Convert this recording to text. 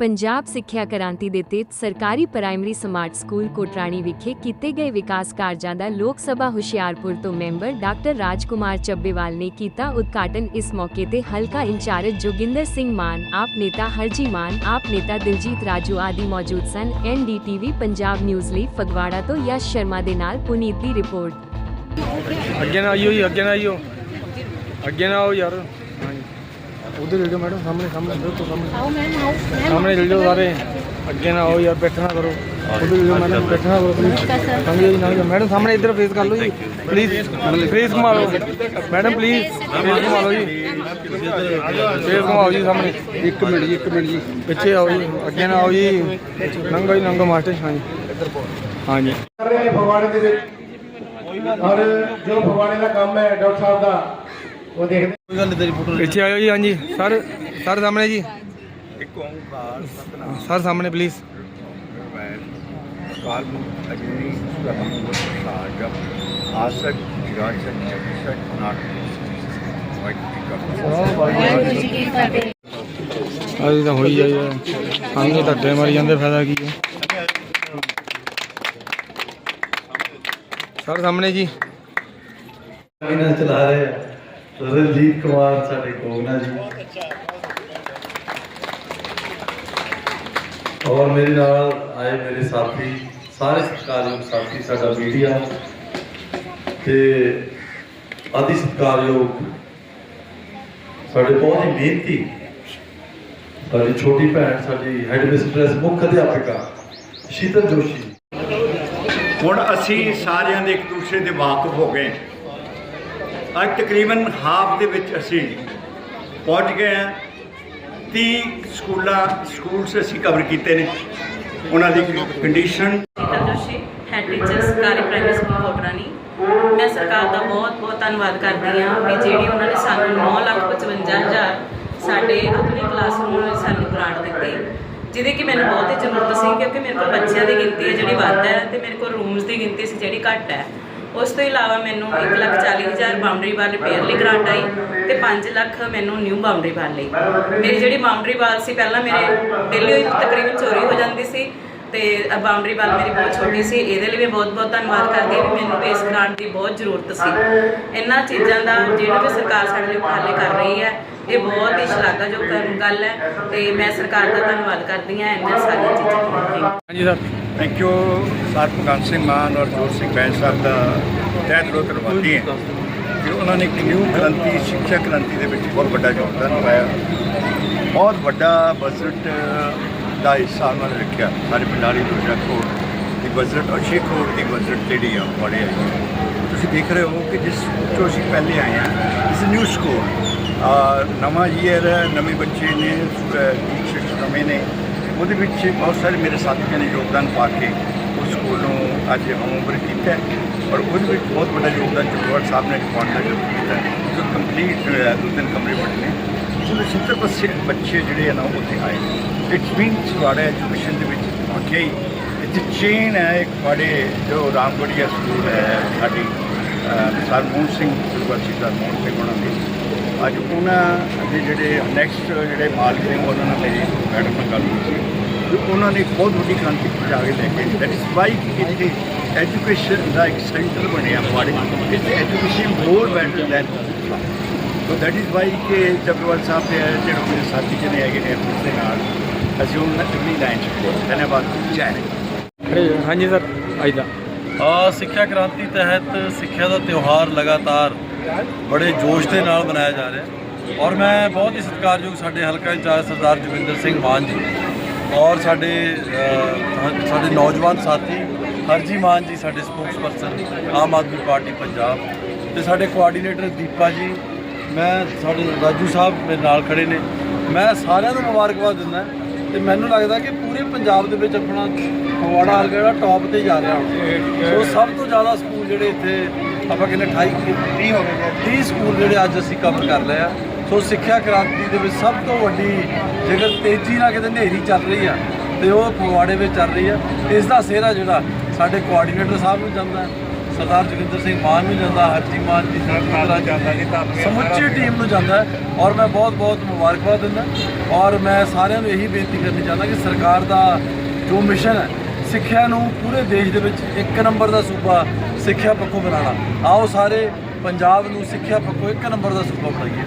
ਪੰਜਾਬ ਸਿੱਖਿਆ ਕ੍ਰਾਂਤੀ ਦੇ ਤਹਿਤ ਸਰਕਾਰੀ ਪ੍ਰਾਇਮਰੀ ਸਮਾਰਟ ਸਕੂਲ ਕੋਟਰਾਣੀ ਵਿਖੇ ਕੀਤੇ ਗਏ ਵਿਕਾਸ ਕਾਰਜਾਂ ਦਾ ਲੋਕ ਸਭਾ ਹੁਸ਼ਿਆਰਪੁਰ ਤੋਂ ਮੈਂਬਰ ਡਾਕਟਰ ਰਾਜਕੁਮਾਰ ਚੱਬੇਵਾਲ ਨੇ ਕੀਤਾ ਉਦਘਾਟਨ। ਇਸ ਮੌਕੇ ਤੇ ਹਲਕਾ ਇੰਚਾਰਜ ਜੋਗਿੰਦਰ ਸਿੰਘ ਮਾਨ, ਆਪ ਨੇਤਾ ਹਰਜੀ ਮਾਨ, ਆਪ ਨੇਤਾ ਦਿਲਜੀਤ ਰਾਜੂ ਆਦਿ ਮੌਜੂਦ ਸਨ। ਐਨਡੀਟੀਵੀ ਪੰਜਾਬ ਨਿਊਜ਼ ਲਈ ਫਗਵਾੜਾ ਤੋਂ ਯਸ਼ ਸ਼ਰਮਾ ਦੇ ਨਾਲ ਪੁਨੀਤ ਦੀ ਰਿਪੋਰਟ। ਅੱਗੇ ਨਾ ਆਈਓ ਅੱਗੇ ਨਾ ਆਈਓ। ਅੱਗੇ ਨਾ ਆਓ ਯਾਰ। ਉਧਰ ਲੈ ਜਾਓ ਮੈਡਮ ਸਾਹਮਣੇ ਸਾਹਮਣੇ ਬਿਲਕੁਲ ਸਾਹਮਣੇ। ਆਓ ਮੈਮ ਆਓ। ਸਾਹਮਣੇ ਲੈ ਜਾਓ ਸਾਰੇ। ਅੱਗੇ ਨਾ ਆਓ ਯਾਰ ਬੈਠਣਾ ਕਰੋ। ਉਧਰ ਲੈ ਜਾਓ ਮੈਡਮ ਬੈਠਣਾ ਕਰੋ ਪਲੀਜ਼ ਸਮਝੋ ਜੀ ਨਾ ਜੀ ਮੈਡਮ ਸਾਹਮਣੇ ਇੱਧਰ ਫੇਸ ਕਰ ਲਓ ਜੀ। ਪਲੀਜ਼ ਫੇਸ ਘੁਮਾ ਲਓ। ਮੈਡਮ ਪਲੀਜ਼ ਫੇਸ ਘੁਮਾ ਲਓ ਜੀ। ਫੇਸ ਘੁਮਾਓ ਜੀ ਸਾਹਮਣੇ। ਇੱਕ ਮਿੰਟ ਜੀ ਇੱਕ ਮਿੰਟ ਜੀ। ਪਿੱਛੇ ਆਓ ਜੀ। ਅੱਗੇ ਨਾ ਆਓ ਜੀ। ਨੰਗੋ ਜੀ ਨੰਗੋ ਮਾਸਟਰ ਹਾਂਜੀ। ਹਾਂਜੀ। ਕਰ ਰਹੇ ਨੇ ਫਗਵਾੜੇ ਦੇ ਵਿੱਚ ਔਰ ਜੋ ਫਗਵਾੜੇ ਦਾ ਕੰਮ ਹੈ ਡਾਕਟਰ ਸਾਹਿਬ ਦਾ ਉਹ ਦੇਖਦੇ ਪਿੱਛੇ ਆਇਓ ਜੀ। ਹਾਂਜੀ। ਸਰ ਸਰ ਸਾਹਮਣੇ ਜੀ। ਇੱਕ ਓੰਕਾਰ ਸਤਨਾਮ। ਸਰ ਸਾਹਮਣੇ ਪਲੀਜ਼ ਮੈਂ ਕਾਲ ਮੁਕਤ ਅਜਨੀ ਸੁਰਮ ਸਾਜਬ ਆਸਕ ਜਿਰਾਸ਼ਕ ਜਗਸ਼ਕ ਨਾਟ ਵਾਹਿਗੁਰੂ ਜੀ ਕੀ ਫਤਿਹ ਅਜੇ ਤਾਂ ਹੋਈ ਜਾਈ ਸਾਹਮਣੇ ਧੱਕੇ ਮਾਰੀ ਜਾਂਦੇ ਫਾਇਦਾ ਕੀ ਹੈ ਸਰ ਸਾਹਮਣੇ ਜੀ। ਇਹਨਾਂ ਚਲਾ ਰਹੇ ਆ। ਰਣਜੀਤ ਕੁਮਾਰ ਸਾਡੇ ਕੋਗਨਾ ਜੀ। ਔਰ ਮੇਰੇ ਨਾਲ ਆਏ ਮੇਰੇ ਸਾਥੀ ਸਾਰੇ ਸਤਿਕਾਰਯੋਗ ਸਾਥੀ ਸਾਡਾ ਮੀਡੀਆ ਤੇ ਆਦਿ ਸਤਿਕਾਰਯੋਗ ਸਾਡੇ ਬਹੁਤ ਹੀ ਮਿਹਨਤੀ ਸਾਡੀ ਛੋਟੀ ਭੈਣ ਸਾਡੀ ਹੈਡ ਮਿਸਟਰੈਸ ਮੁੱਖ ਅਧਿਆਪਕਾ ਸ਼ੀਤਲ ਜੋਸ਼ੀ। ਹੁਣ ਅਸੀਂ ਸਾਰਿਆਂ ਦੇ ਇੱਕ ਦੂਸਰੇ ਦੇ ਵਾਕਫ ਹੋ ਗਏ। ਅੱਜ ਤਕਰੀਬਨ ਹਾਫ ਦੇ ਵਿੱਚ ਅਸੀਂ ਪਹੁੰਚ ਗਏ ਹਾਂ। 30 ਸਕੂਲਾਂ ਸਕੂਲਸ ਅਸੀਂ ਕਵਰ ਕੀਤੇ ਨੇ। ਉਹਨਾਂ ਦੀ ਕੰਡੀਸ਼ਨ ਸ਼ੀਤਲ ਹੈਡ ਟੀਚਰ ਸਰਕਾਰੀ ਪ੍ਰਾਇਮਰੀ ਸਕੂਲ ਕੋਟਰਾਨੀ ਮੈਂ ਸਰਕਾਰ ਦਾ ਬਹੁਤ ਬਹੁਤ ਧੰਨਵਾਦ ਕਰਦੀ ਹਾਂ ਵੀ ਜਿਹੜੀ ਉਹਨਾਂ ਨੇ ਸਾਨੂੰ 955000 ਸਾਡੇ ਆਪਣੇ ਕਲਾਸਰੂਮ ਵਿੱਚ ਸਾਨੂੰ ਗ੍ਰਾਂਟ ਦਿੱਤੀ। ਜਿਹਦੀ ਕਿ ਮੈਨੂੰ ਬਹੁਤ ਹੀ ਜ਼ਰੂਰਤ ਸੀ ਕਿਉਂਕਿ ਮੇਰੇ ਕੋਲ ਬੱਚਿਆਂ ਦੀ ਗਿਣਤੀ ਹੈ ਜਿਹੜੀ ਵੱਧ ਹੈ ਤੇ ਮੇਰੇ ਕੋਲ ਰੂਮਸ ਦੀ ਗਿਣਤੀ ਸੀ ਜਿਹੜੀ ਘੱਟ ਹੈ। ਉਸ ਤੋਂ ਇਲਾਵਾ ਮੈਨੂੰ 140000 ਬਾਉਂਡਰੀ ਵਾਲ ਰਿਪੇਅਰ ਲਈ ਗ੍ਰਾਂਟ ਆਈ ਤੇ 5 ਲੱਖ ਮੈਨੂੰ ਨਿਊ ਬਾਉਂਡਰੀ ਵਾਲ ਲਈ। ਮੇਰੀ ਜਿਹੜੀ ਬਾਉਂਡਰੀ ਵਾਲ ਸੀ ਪਹਿਲਾਂ ਮੇਰੇ ਦਿੱਲੀ ਹੋਈ ਤਕਰੀਬਨ ਚੋਰੀ ਹੋ ਜਾਂਦੀ ਸੀ। ਤੇ ਬਾਉਂਡਰੀ ਵਾਲ ਮੇਰੀ ਬਹੁਤ ਛੋਟੀ ਸੀ ਇਹਦੇ ਲਈ ਮੈਂ ਬਹੁਤ ਬਹੁਤ ਧੰਨਵਾਦ ਕਰਦੀ ਹਾਂ ਵੀ ਮੈਨੂੰ ਇਸ ਗ੍ਰਾਂਟ ਦੀ ਬਹੁਤ ਜ਼ਰੂਰਤ ਸੀ। ਇਹਨਾਂ ਚੀਜ਼ਾਂ ਦਾ ਜਿਹੜਾ ਵੀ ਸਰਕਾਰ ਸਾਡੇ ਲਈ ਉਪਰਾਲੇ ਕਰ ਰਹੀ ਹੈ ਇਹ ਬਹੁਤ ਹੀ ਸ਼ਲਾਘਾਯੋਗ ਕਰਨ ਗੱਲ ਹੈ ਤੇ ਮੈਂ ਸਰਕਾਰ ਦਾ ਧੰਨਵਾਦ ਕਰਦੀ ਹਾਂ ਇਹਨਾਂ ਸਾਰੀਆਂ ਚੀਜ਼ਾਂ ਲਈ ਹਾਂਜੀ sir. Thank you sir Bhagwant Singh Mann ਔਰ ਜੋਤ ਸਿੰਘ ਬੈਂਸ ਸਾਹਿਬ ਦਾ ਤਹਿ ਦਿਲੋਂ ਧੰਨਵਾਦੀ ਹਾਂ। ਕਿ ਉਹਨਾਂ ਨੇ ਇੱਕ ਨਿਊ ਕ੍ਰਾਂਤੀ ਸਿੱਖਿਆ ਕ੍ਰਾਂਤੀ ਦੇ ਵਿੱਚ ਬਹੁਤ ਵੱਡਾ ਯੋਗਦਾਨ ਪਾਇਆ। ਬਹੁਤ ਵੱਡਾ ਬਜਟ ਦਾ ਹਿੱਸਾ ਉਹਨਾਂ ਨੇ ਰੱਖਿਆ। ਸਾਰੇ ਪਿੰਡਾਰੀ ਦੁਰਜਾ ਕੋਟ ਦੀ ਬਜਟ ਔਰ ਛੇ ਕਰੋੜ ਦੀ ਬਜਟ ਜਿਹੜੀ ਆ ਬੜੇ ਆਈ ਤੁਸੀਂ ਦੇਖ ਰਹੇ ਹੋ ਕਿ ਜਿਸ ਤੋਂ ਅਸੀਂ ਪਹਿਲੇ ਆਏ ਹਾਂ, ਇਸ ਨਿਊ ਸਕੂਲ ਨਵਾਂ ਈਅਰ ਹੈ, ਨਵੇਂ ਬੱਚੇ ਨੇ ਟੀਚਰਸ ਨਵੇਂ ਨੇ। ਉਹਦੇ ਵਿੱਚ ਬਹੁਤ ਸਾਰੇ ਮੇਰੇ ਸਾਥੀਆਂ ਨੇ ਯੋਗਦਾਨ ਪਾ ਕੇ ਉਸ ਸਕੂਲ ਨੂੰ ਅੱਜ ਹਮੂਬਰ ਕੀਤਾ ਔਰ ਉਹਦੇ ਵਿੱਚ ਬਹੁਤ ਵੱਡਾ ਯੋਗਦਾਨ ਚੁਗਵਾੜ ਸਾਹਿਬ ਨੇ ਕਾਉਂਟਰ ਕੀਤਾ ਜੋ ਕੰਪਲੀਟ ਦੋ ਤਿੰਨ ਕਮਰੇ ਬਣੇ ਨੇ ਜਿਹਦੇ 70 ਬੱਚੇ ਬੱਚੇ ਜਿਹੜੇ ਆ ਨਾ, ਉਹ ਉੱਥੇ ਆਏ। ਇਟਸ ਮੀਨਸ ਤੁਹਾਡਾ ਐਜੂਕੇਸ਼ਨ ਦੇ ਵਿੱਚ ਵਾਕਈ ਹੀ ਇੱਥੇ ਚੇਨ ਹੈ, ਇੱਕ ਬੜੇ ਜੋ ਰਾਮਗੜੀਆ ਸਕੂਲ ਹੈ, ਸਾਡੀ ਸਰਮੋਹਨ ਸਿੰਘ ਯੂਨੀਵਰਸਿਟੀ ਦਾ ਮੋਹਨ ਸਿੰਘ ਉਹਨਾਂ ਦੀ। ਅੱਜ ਉਹਨਾਂ ਦੇ ਜਿਹੜੇ ਨੈਕਸਟ ਜਿਹੜੇ ਮਾਲਕ ਨੇ, ਉਹਨਾਂ ਨਾਲ ਮੇਰੀ ਮੈਡਮ ਨਾਲ ਗੱਲ ਹੋਈ ਸੀ। ਉਹਨਾਂ ਨੇ ਬਹੁਤ ਵੱਡੀ ਕ੍ਰਾਂਤੀ ਪਹੁੰਚਾ ਕੇ ਲੈ ਕੇ ਦੈਟ ਇਜ਼ ਵਾਈ ਕਿ ਇੱਥੇ ਐਜੂਕੇਸ਼ਨ ਦਾ ਇੱਕ ਸੈਂਟਰ ਬਣਿਆ ਸਾਡੇ ਇੱਥੇ education more better than so that is why ਕਿ ਜਗਵਾਲ ਸਾਹਿਬ ਦੇ ਜਿਹੜੇ ਮੇਰੇ ਸਾਥੀ ਜਨੇ ਹੈਗੇ ਨੇ ਉਸ ਦੇ ਨਾਲ ਅਸੀਂ ਉਹਨਾਂ ਅਗਲੀ ਲਾਈਨ ਚ ਧੰਨਵਾਦ। ਜੈ ਹਿੰਦ। ਹਾਂਜੀ ਸਰ ਅੱਜ ਦਾ। ਆ ਸਿੱਖਿਆ ਕ੍ਰਾਂਤੀ ਤਹਿਤ ਸਿੱਖਿਆ ਦਾ ਤਿਉਹਾਰ ਲਗਾਤਾਰ ਬੜੇ ਜੋਸ਼ ਦੇ ਨਾਲ ਮਨਾਇਆ ਜਾ ਰਿਹਾ ਹੈ। ਔਰ ਮੈਂ ਬਹੁਤ ਹੀ ਸਤਿਕਾਰਯੋਗ ਸਾਡੇ ਹਲਕਾ ਇੰਚਾਰਜ ਸਰਦਾਰ ਜੋਗਿੰਦਰ ਸਿੰਘ ਮਾਨ ਜੀ ਔਰ ਸਾਡੇ ਸਾਡੇ ਨੌਜਵਾਨ ਸਾਥੀ ਹਰਜੀ ਮਾਨ ਜੀ ਸਾਡੇ ਸਪੋਕਸਪਰਸਨ ਆਮ ਆਦਮੀ ਪਾਰਟੀ ਪੰਜਾਬ ਤੇ ਸਾਡੇ ਕੋਆਰਡੀਨੇਟਰ ਦੀਪਾ ਜੀ ਮੈਂ, ਸਾਡੇ ਰਾਜੂ ਸਾਹਿਬ ਮੇਰੇ ਨਾਲ ਖੜੇ ਨੇ। ਮੈਂ ਸਾਰਿਆਂ ਨੂੰ ਮੁਬਾਰਕਬਾਦ ਦਿੰਦਾ ਤੇ ਮੈਨੂੰ ਲੱਗਦਾ ਕਿ ਪੂਰੇ ਪੰਜਾਬ ਦੇ ਵਿੱਚ ਆਪਣਾ ਫਗਵਾੜਾ ਹਲਕਾ ਜਿਹੜਾ ਟੌਪ ਤੇ ਜਾ ਰਿਹਾ। ਹੁਣ ਸੋ ਸਭ ਤੋਂ ਜ਼ਿਆਦਾ ਸਕੂਲ ਜਿਹੜੇ ਇੱਥੇ ਆਪਾਂ ਕਹਿੰਦੇ 28 30 ਹੋ ਗਏ 30 ਸਕੂਲ ਜਿਹੜੇ ਅੱਜ ਅਸੀਂ ਕਵਰ ਕਰ ਲਏ ਆ। ਸੋ ਸਿੱਖਿਆ ਕ੍ਰਾਂਤੀ ਦੇ ਵਿੱਚ ਸਭ ਤੋਂ ਵੱਡੀ ਜੇਕਰ ਤੇਜ਼ੀ ਨਾਲ ਕਿਤੇ ਹਨੇਰੀ ਚੱਲ ਰਹੀ ਆ ਤੇ ਉਹ ਫਗਵਾੜੇ ਵਿੱਚ ਚੱਲ ਰਹੀ ਆ। ਇਸ ਦਾ ਸਿਹਰਾ ਜਿਹੜਾ ਸਾਡੇ ਕੋਆਰਡੀਨੇਟਰ ਸਾਹਿਬ ਨੂੰ ਜਾਂਦਾ। ਸਰਦਾਰ ਜੋਗਿੰਦਰ ਸਿੰਘ ਮਾਨ ਨੂੰ ਜਾਂਦਾ ਹਰਜੀ ਮਾਨ ਜੀ ਤਰ੍ਹਾਂ ਜਾਂਦਾ ਜੀ ਸਮੁੱਚੀ ਟੀਮ ਨੂੰ ਜਾਂਦਾ ਔਰ ਮੈਂ ਬਹੁਤ ਬਹੁਤ ਮੁਬਾਰਕਬਾਦ ਦਿੰਦਾ ਔਰ ਮੈਂ ਸਾਰਿਆਂ ਨੂੰ ਇਹੀ ਬੇਨਤੀ ਕਰਨੀ ਚਾਹੁੰਦਾ ਕਿ ਸਰਕਾਰ ਦਾ ਜੋ ਮਿਸ਼ਨ ਹੈ ਸਿੱਖਿਆ ਨੂੰ ਪੂਰੇ ਦੇਸ਼ ਦੇ ਵਿੱਚ ਇੱਕ ਨੰਬਰ ਦਾ ਸੂਬਾ ਸਿੱਖਿਆ ਪੱਖੋਂ ਬਣਾਉਣਾ। ਆਓ ਸਾਰੇ ਪੰਜਾਬ ਨੂੰ ਸਿੱਖਿਆ ਪੱਖੋਂ ਇੱਕ ਨੰਬਰ ਦਾ ਸੂਬਾ ਬਣਾਈਏ।